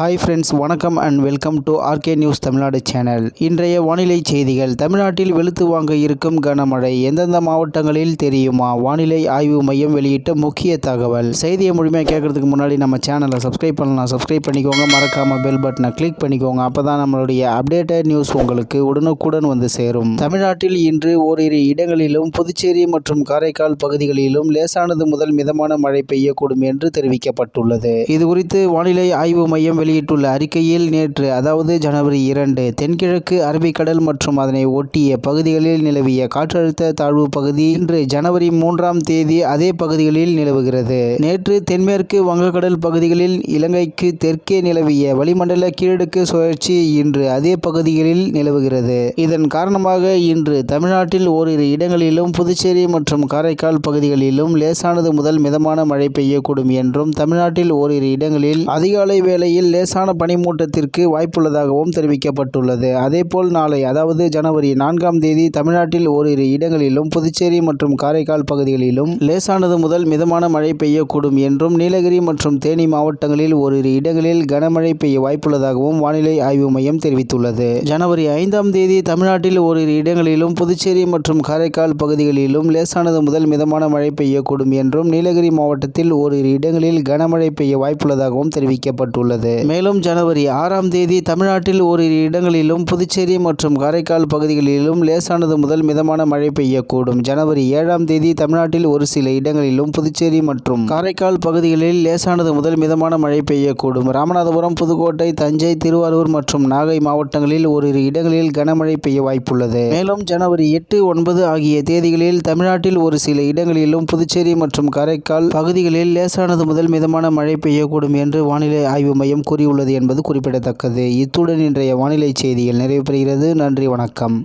Hi friends வணக்கம் and welcome to RK news Tamil Nadu channel இன்றைய வானிலை செய்திகள். தமிழ்நாட்டில் வெளுத்து வாங்க இருக்கும் கனமழை எந்தெந்த மாவட்டங்களில் தெரியுமா? வானிலை ஆய்வு மையம் வெளியிட்ட முக்கிய தகவல். செய்தியை முழுமையாக கேட்கறதுக்கு முன்னாடி நம்ம சேனலை சப்ஸ்கிரைப் பண்ணலாம். சப்ஸ்கிரைப் பண்ணிக்கோங்க. மறக்காம பெல் பட்டனை கிளிக் பண்ணிக்கோங்க. அப்போதான் நம்மளுடைய அப்டேட்டட் நியூஸ் உங்களுக்கு உடனுக்குடன் வந்து சேரும். தமிழ்நாட்டில் இன்று ஓரிரு இடங்களிலும் புதுச்சேரி மற்றும் காரைக்கால் பகுதிகளிலும் லேசானது முதல் மிதமான மழை பெய்யக்கூடும் என்று தெரிவிக்கப்பட்டுள்ளது. இது குறித்து வானிலை ஆய்வு மையம் வெளியிட்டுள்ள அறிக்கையில் நேற்று அதாவது ஜனவரி இரண்டு தென்கிழக்கு அரபிக்கடல் மற்றும் அதனை ஒட்டிய பகுதிகளில் நிலவிய காற்றழுத்த தாழ்வு பகுதி இன்று ஜனவரி மூன்றாம் தேதி அதே பகுதிகளில் நிலவுகிறது. நேற்று தென்மேற்கு வங்கக்கடல் பகுதிகளில் இலங்கைக்கு தெற்கே நிலவிய வளிமண்டல கீழடுக்கு சுழற்சி இன்று அதே பகுதிகளில் நிலவுகிறது. இதன் காரணமாக இன்று தமிழ்நாட்டில் ஓரிரு இடங்களிலும் புதுச்சேரி மற்றும் காரைக்கால் பகுதிகளிலும் லேசானது முதல் மிதமான மழை பெய்யக்கூடும் என்றும் தமிழ்நாட்டில் ஓரிரு இடங்களில் அதிகாலை வேளையில் லேசான பனிமூட்டத்திற்கு வாய்ப்புள்ளதாகவும் தெரிவிக்கப்பட்டுள்ளது. அதேபோல் நாளை அதாவது ஜனவரி நான்காம் தேதி தமிழ்நாட்டில் ஓரிரு இடங்களிலும் புதுச்சேரி மற்றும் காரைக்கால் பகுதிகளிலும் லேசானது முதல் மிதமான மழை பெய்யக்கூடும் என்றும் நீலகிரி மற்றும் தேனி மாவட்டங்களில் ஓரிரு இடங்களில் கனமழை பெய்ய வாய்ப்புள்ளதாகவும் வானிலை ஆய்வு மையம் தெரிவித்துள்ளது. ஜனவரி ஐந்தாம் தேதி தமிழ்நாட்டில் ஓரிரு இடங்களிலும் புதுச்சேரி மற்றும் காரைக்கால் பகுதிகளிலும் லேசானது முதல் மிதமான மழை பெய்யக்கூடும் என்றும் நீலகிரி மாவட்டத்தில் ஓரிரு இடங்களில் கனமழை பெய்ய வாய்ப்புள்ளதாகவும் தெரிவிக்கப்பட்டுள்ளது. மேலும் ஜனவரி ஆறாம் தேதி தமிழ்நாட்டில் ஓரிரு இடங்களிலும் புதுச்சேரி மற்றும் காரைக்கால் பகுதிகளிலும் லேசானது முதல் மிதமான மழை பெய்யக்கூடும். ஜனவரி ஏழாம் தேதி தமிழ்நாட்டில் ஒரு சில இடங்களிலும் புதுச்சேரி மற்றும் காரைக்கால் பகுதிகளில் லேசானது முதல் மிதமான மழை பெய்யக்கூடும். ராமநாதபுரம் புதுக்கோட்டை தஞ்சை திருவாரூர் மற்றும் நாகை மாவட்டங்களில் ஓரிரு இடங்களில் கனமழை பெய்ய வாய்ப்புள்ளது. மேலும் ஜனவரி எட்டு ஒன்பது ஆகிய தேதிகளில் தமிழ்நாட்டில் ஒரு சில இடங்களிலும் புதுச்சேரி மற்றும் காரைக்கால் பகுதிகளில் லேசானது முதல் மிதமான மழை பெய்யக்கூடும் என்று வானிலை ஆய்வு மையம் கூறியுள்ளது என்பது குறிப்பிடத்தக்கது. இத்துடன் இன்றைய வானிலை செய்திகள் நிறைவு பெறுகிறது நன்றி வணக்கம்.